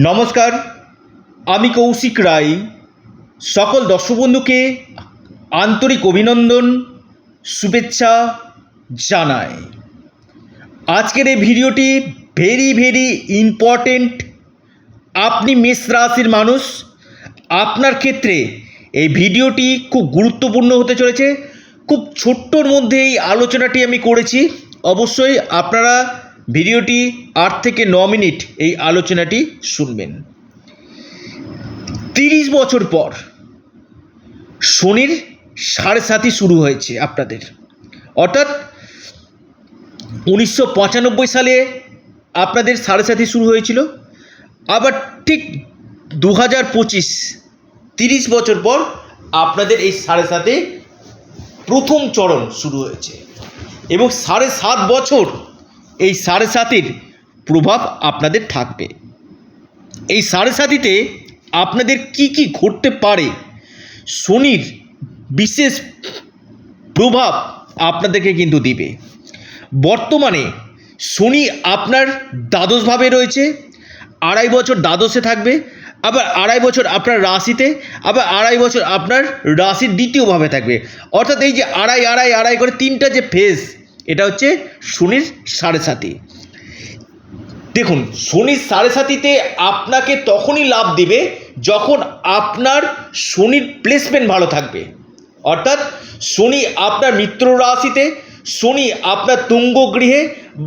নমস্কার, আমি কৌশিক রায়। সকল দর্শক বন্ধুকে আন্তরিক অভিনন্দন, শুভেচ্ছা জানাই। আজকের এই ভিডিওটি ভেরি ভেরি ইম্পর্টেন্ট আপনি মেষ রাশির মানুষ, আপনার ক্ষেত্রে এই ভিডিওটি খুব গুরুত্বপূর্ণ হতে চলেছে। খুব ছোট্টর মধ্যে এই আলোচনাটি আমি করেছি। অবশ্যই আপনারা ভিডিওটি আট থেকে ন মিনিট এই আলোচনাটি শুনবেন। তিরিশ বছর পর শনির সাড়ে সাতই শুরু হয়েছে আপনাদের। অর্থাৎ উনিশশো পঁচানব্বই সালে আপনাদের সাড়ে সাতই শুরু হয়েছিল। আবার ঠিক দু হাজার পঁচিশ তিরিশ বছর পর আপনাদের এই সাড়ে সাতে প্রথম চরণ শুরু হয়েছে। এবং সাড়ে সাত বছর এই সাড়ে সাতের প্রভাব আপনাদের থাকবে। এই সাড়ে সাতিতে আপনাদের কি কি ঘটতে পারে? শনির বিশেষ প্রভাব আপনাদেরকে কিন্তু দিবে। বর্তমানে শনি আপনার দ্বাদশভাবে রয়েছে, আড়াই বছর দ্বাদশে থাকবে, আবার আড়াই বছর আপনার রাশিতে, আবার আড়াই বছর আপনার রাশির দ্বিতীয়ভাবে থাকবে। অর্থাৎ এই যে আড়াই আড়াই আড়াই করে তিনটা যে ফেজ এটা হচ্ছে শনির সাড়ে সাতি। দেখুন, শনির সাড়ে সাতিতে আপনাকে তখনই লাভ দিবে যখন আপনার শনির প্লেসমেন্ট ভালো থাকবে। অর্থাৎ শনি আপনার মিত্র রাশিতে, শনি আপনার তুঙ্গ গৃহে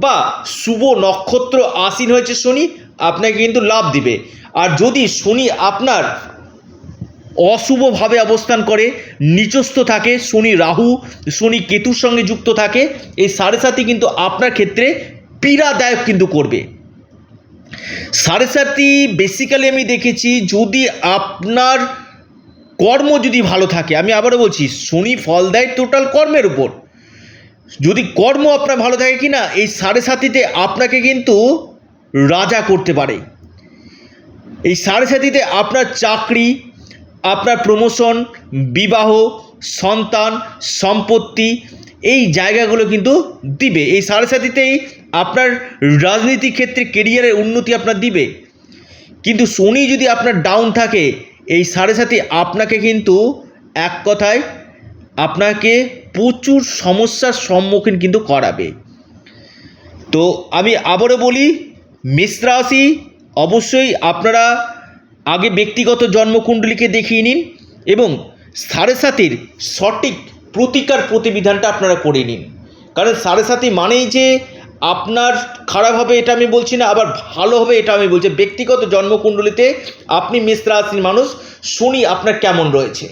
বা শুভ নক্ষত্র আসীন হয়েছে শনি, আপনাকে কিন্তু লাভ দিবে। আর যদি শনি আপনার অশুভভাবে অবস্থান করে, নিচস্থ থাকে, শনি রাহু, শনি কেতুর সঙ্গে যুক্ত থাকে, এই সাড়ে সাতি কিন্তু আপনার ক্ষেত্রে পীড়াদায়ক কিন্তু করবে। সাড়ে সাতি বেসিক্যালি আমি দেখেছি, যদি আপনার কর্ম যদি ভালো থাকে, আমি আবারও বলছি, শনি ফল দেয় টোটাল কর্মের উপর। যদি কর্ম আপনার ভালো থাকে কি না এই সাড়ে সাতিতে আপনাকে কিন্তু রাজা করতে পারে। এই সাড়ে সাতিতে আপনার চাকরি আপনার প্রমোশন বিবাহ, সন্তান, সম্পত্তি, এই জায়গাগুলো কিন্তু দিবে। এই সাড়ে সাতিতেই আপনার রাজনীতি ক্ষেত্রে কেরিয়ারের উন্নতি আপনার দিবে। কিন্তু শনি যদি আপনার ডাউন থাকে, এই সাড়ে সাতি আপনাকে কিন্তু এক কথায় আপনাকে প্রচুর সমস্যার সম্মুখীন কিন্তু করাবে। তো আমি আবারও বলি, মেষ রাশি অবশ্যই আপনারা আগে ব্যক্তিগত জন্মকুণ্ডলীকে দেখিয়ে নিন এবং সাড়ে সাতির সঠিক প্রতিকার প্রতিবিধানটা আপনারা করে নিন। কারণ সাড়ে সাতি মানেই যে আপনার খারাপ হবে এটা আমি বলছি না, আবার ভালো হবে এটা আমি বলছি। ব্যক্তিগত জন্মকুণ্ডলীতে আপনি মেষ রাশির মানুষ, শনি আপনার কেমন রয়েছে?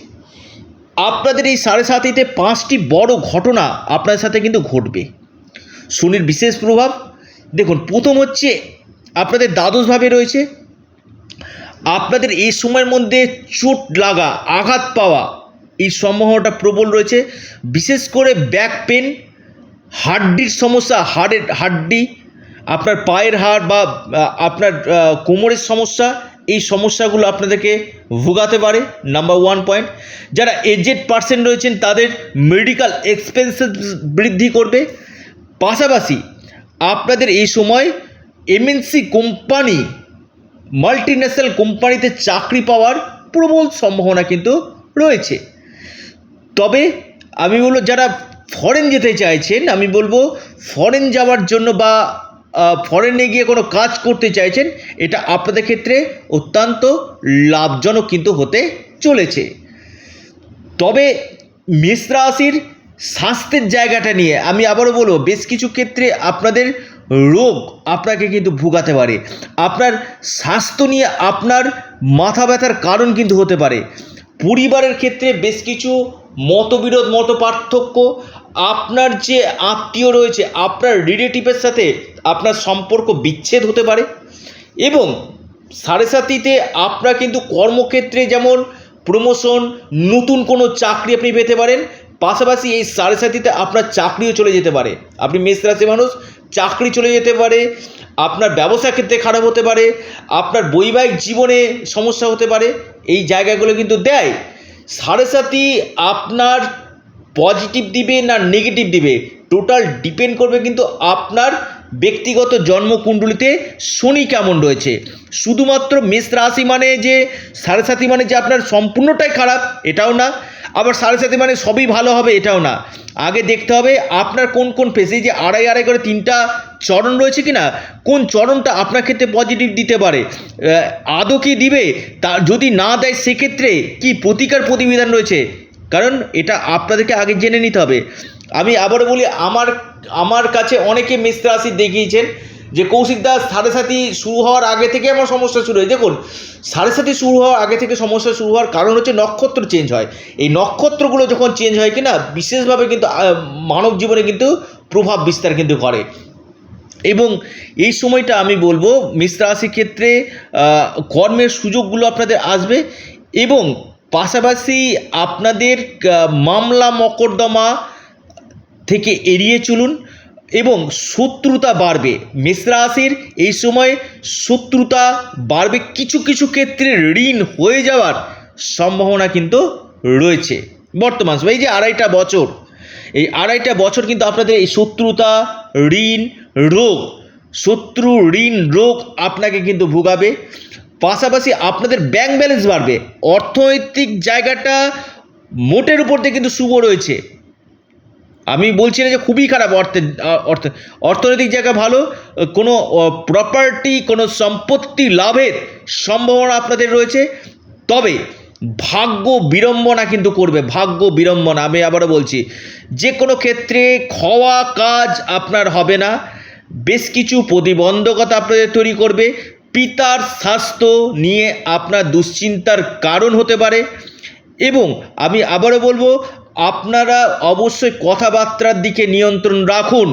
আপনাদের এই সাড়ে সাতিতে পাঁচটি বড় ঘটনা আপনার সাথে কিন্তু ঘটবে। শনির বিশেষ প্রভাব, দেখুন, প্রথম হচ্ছে আপনাদের দ্বাদশভাবে রয়েছে। আপনাদের এই সময়ের মধ্যে চোট লাগা, আঘাত পাওয়া, এই সম্ভাবনাটা প্রবল রয়েছে। বিশেষ করে ব্যাক পেন হাড্ডির সমস্যা, হাড়ের, হাড্ডি, আপনার পায়ের হাড় বা আপনার কোমরের সমস্যা, এই সমস্যাগুলো আপনাদেরকে ভোগাতে পারে। নাম্বার ওয়ান পয়েন্ট যারা এজেড পার্সেন্ট রয়েছেন, তাদের মেডিকেল এক্সপেন্সেস বৃদ্ধি করবে। পাশাপাশি, আপনাদের এই সময় এমএনসি কোম্পানি মাল্টি ন্যাশনাল কোম্পানিতে চাকরি পাওয়ার প্রবল সম্ভাবনা কিন্তু রয়েছে। তবে আমি বলব যারা ফরেন যেতে চাইছেন, আমি বলব ফরেন যাওয়ার জন্য বা ফরেনে গিয়ে কোনো কাজ করতে চাইছেন, এটা আপনাদের ক্ষেত্রে অত্যন্ত লাভজনক কিন্তু হতে চলেছে। তবে মেষ রাশির স্বাস্থ্যের জায়গাটা নিয়ে আমি আবারও বলব, বেশ কিছু ক্ষেত্রে আপনাদের রোগ আপনাকে কিন্তু ভোগাতে পারে। আপনার স্বাস্থ্য নিয়ে আপনার মাথা ব্যথার কারণ কিন্তু হতে পারে। পরিবারের ক্ষেত্রে বেশ কিছু মতবিরোধ, মত পার্থক্য, আপনার যে আত্মীয় রয়েছে, আপনার রিলেটিভের সাথে আপনার সম্পর্ক বিচ্ছেদ হতে পারে এবং সাড়ে সাতিতে আপনার কিন্তু কর্মক্ষেত্রে যেমন প্রমোশন নতুন কোনো চাকরি আপনি পেতে পারেন, পাশাপাশি এই সাড়ে সাতিতে আপনার চাকরিও চলে যেতে পারে। আপনি মেষ রাশি মানুষ চাকরি চলে যেতে পারে, আপনার ব্যবসা ক্ষেত্রে খারাপ হতে পারে, আপনার বৈবাহিক জীবনে সমস্যা হতে পারে, এই জায়গাগুলো কিন্তু দেয়। সাড়ে সাতি আপনার পজিটিভ দিবে না নেগেটিভ দিবে টোটাল ডিপেন্ড করবে কিন্তু আপনার ব্যক্তিগত জন্মকুণ্ডলিতে শনি কেমন রয়েছে। শুধুমাত্র মেষ রাশি মানে যে, সাড়ে সাথী মানে যে আপনার সম্পূর্ণটাই খারাপ, এটাও না। আবার সাড়ে সাথে মানে সবই ভালো হবে এটাও না। আগে দেখতে হবে আপনার কোন কোন ফেসে যে আড়াই আড়াই করে তিনটা চরণ রয়েছে কি না কোন চরণটা আপনার ক্ষেত্রে পজিটিভ দিতে পারে। আদৌ কি দিবে? তা যদি না দেয় সেক্ষেত্রে কি প্রতিকার প্রতিবিধান রয়েছে? কারণ এটা আপনাদেরকে আগে জেনে নিতে হবে। আমি আবারও বলি, আমার আমার কাছে অনেকে রাশি দেখিয়েছেন। যে কৌশিক দাস সাড়ে সাথী শুরু হওয়ার আগে থেকে আমার সমস্যা শুরু হয়। দেখুন সাড়ে সাথী শুরু হওয়ার আগে থেকে সমস্যা শুরু হওয়ার কারণ হচ্ছে নক্ষত্র চেঞ্জ হয়। এই নক্ষত্রগুলো যখন চেঞ্জ হয় কিনা, বিশেষভাবে কিন্তু মানব জীবনে কিন্তু প্রভাব বিস্তার কিন্তু করে। এবং এই সময়টা আমি বলব মিশ্র রাশির ক্ষেত্রে কর্মের সুযোগগুলো আপনাদের আসবে এবং পাশাপাশি আপনাদের মামলা মকদ্দমা থেকে এড়িয়ে চলুন। এবং শত্রুতা বাড়বে। মিশ্র রাশির এই সময় শত্রুতা বাড়বে। কিছু কিছু ক্ষেত্রে ঋণ হয়ে যাওয়ার সম্ভাবনা কিন্তু রয়েছে। বর্তমান সময় এই যে আড়াইটা বছর, এই আড়াইটা বছর কিন্তু আপনাদের এই শত্রুতা, ঋণ, রোগ, শত্রু, ঋণ, রোগ আপনাকে কিন্তু ভোগাবে। পাশাপাশি আপনাদের ব্যাংক ব্যালেন্স বাড়বে। অর্থনৈতিক জায়গাটা মোটের উপর দিয়ে কিন্তু শুভ রয়েছে। আমি বলছি না যে খুবই খারাপ অর্থে, অর্থ, অর্থনৈতিক জায়গা ভালো, কোনো প্রপার্টি কোনো সম্পত্তি লাভের সম্ভাবনা আপনাদের রয়েছে, তবে ভাগ্য বিড়ম্বনা কিন্তু করবে, ভাগ্য বিড়ম্বনা। আমি আবারও বলছি, যে কোনো ক্ষেত্রে খাওয়া কাজ আপনার হবে না, বেশ কিছু প্রতিবন্ধকতা আপনাদের তৈরি করবে, পিতার স্বাস্থ্য নিয়ে আপনার দুশ্চিন্তার কারণ হতে পারে, এবং আমি আবারও বলব আপনারা অবশ্যই কথাবার্তার দিকে নিয়ন্ত্রণ রাখুন।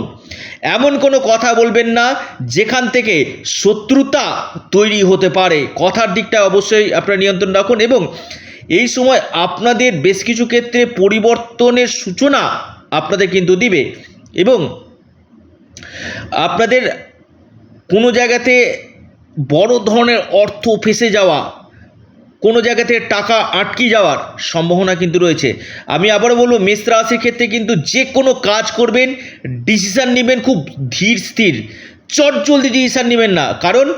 এমন কোনো কথা বলবেন না, যেখান থেকে শত্রুতা তৈরি হতে পারে। কথার দিকটা অবশ্যই আপনারা নিয়ন্ত্রণ রাখুন এবং এই সময় আপনাদের বেশ কিছু ক্ষেত্রে পরিবর্তনের সূচনা আপনাদের কিন্তু দিবে এবং আপনাদের কোনো জায়গাতে বড় ধরনের অর্থ ফেসে যাওয়া কোনো জায়গা থেকে টাকা আটকে যাওয়ার সম্ভাবনা কিন্তু রয়েছে। আমি আবারও বলব, মেষ রাশির ক্ষেত্রে কিন্তু যে কোনো কাজ করবেন ডিসিশান নেবেন খুব ধীর স্থির। চট জলদি ডিসিশান নেবেন না। কারণ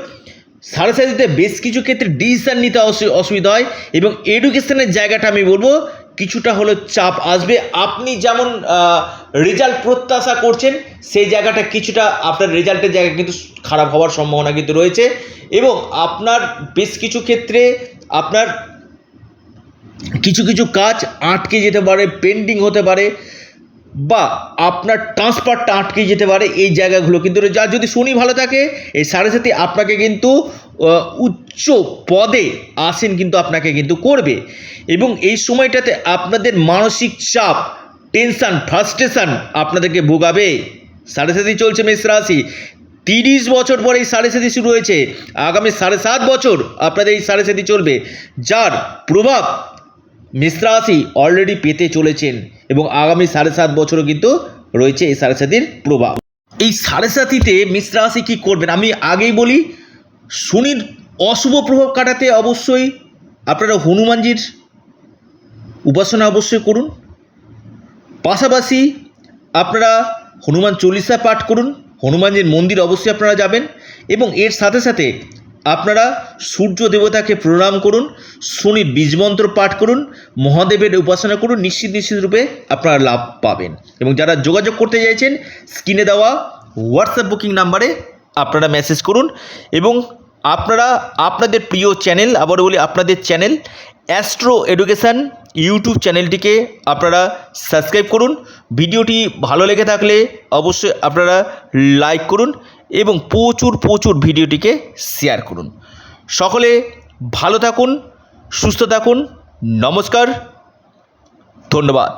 সাড়ে সাথে বেশ কিছু ক্ষেত্রে ডিসিশান নিতে অসু- অসুবিধা হয় এবং এডুকেশনের জায়গাটা আমি বলব, কিছুটা হলো চাপ আসবে। আপনি যেমন রেজাল্ট প্রত্যাশা করছেন, সেই জায়গাটা কিছুটা আপনার রেজাল্টের জায়গা কিন্তু খারাপ হওয়ার সম্ভাবনা কিন্তু রয়েছে এবং আপনার বেশ কিছু ক্ষেত্রে আপনার কিছু কিছু কাজ আটকে যেতে পারে পেন্ডিং হতে পারে, বা আপনার ট্রান্সফারটা আটকে যেতে পারে এই জায়গাগুলো। কিন্তু যা যদি শনি ভালো থাকে, এই সাড়ে সাথে আপনাকে কিন্তু উচ্চ পদে আসেন কিন্তু আপনাকে কিন্তু করবে। এবং এই সময়টাতে আপনাদের মানসিক চাপ টেনশন ফ্রাস্ট্রেশন আপনাদেরকে ভোগাবে। সাড়ে সাথে চলছে মেষ রাশি। তিরিশ বছর পরে এই সাড়ে সাথী শুরু হয়েছে। আগামী সাড়ে সাত বছর আপনাদের এই সাড়ে সাথী চলবে, যার প্রভাব মিশ্রা অলরেডি পেতে চলেছেন এবং আগামী সাড়ে সাত বছরও কিন্তু রয়েছে এই সাড়ে সাতির প্রভাব। এই সাড়ে সাতিতে মিশ্রা রাশি কী করবেন? আমি আগেই বলি, শনির অশুভ প্রভাব কাটাতে অবশ্যই আপনারা হনুমানজির উপাসনা অবশ্যই করুন। পাশাপাশি আপনারা হনুমান চল্লিশা পাঠ করুন। হনুমানজির মন্দির অবশ্যই আপনারা যাবেন এবং এর সাথে সাথে আপনারা সূর্য দেবতাকে প্রণাম করুন শনির বীজমন্ত্র পাঠ করুন, মহাদেবের উপাসনা করুন, নিশ্চিত নিশ্চিত রূপে আপনারা লাভ পাবেন। এবং যারা যোগাযোগ করতে চাইছেন স্ক্রিনে দেওয়া হোয়াটসঅ্যাপ বুকিং নাম্বারে আপনারা মেসেজ করুন এবং আপনারা আপনাদের প্রিয় চ্যানেল আবার বলি আপনাদের চ্যানেল অ্যাস্ট্রো এডুকেশান ইউটিউব চ্যানেলটিকে আপনারা সাবস্ক্রাইব করুন। ভিডিওটি ভালো লেগে থাকলে অবশ্যই আপনারা লাইক করুন এবং প্রচুর প্রচুর ভিডিওটিকে শেয়ার করুন। সকলে ভালো থাকুন, সুস্থ থাকুন, নমস্কার, ধন্যবাদ।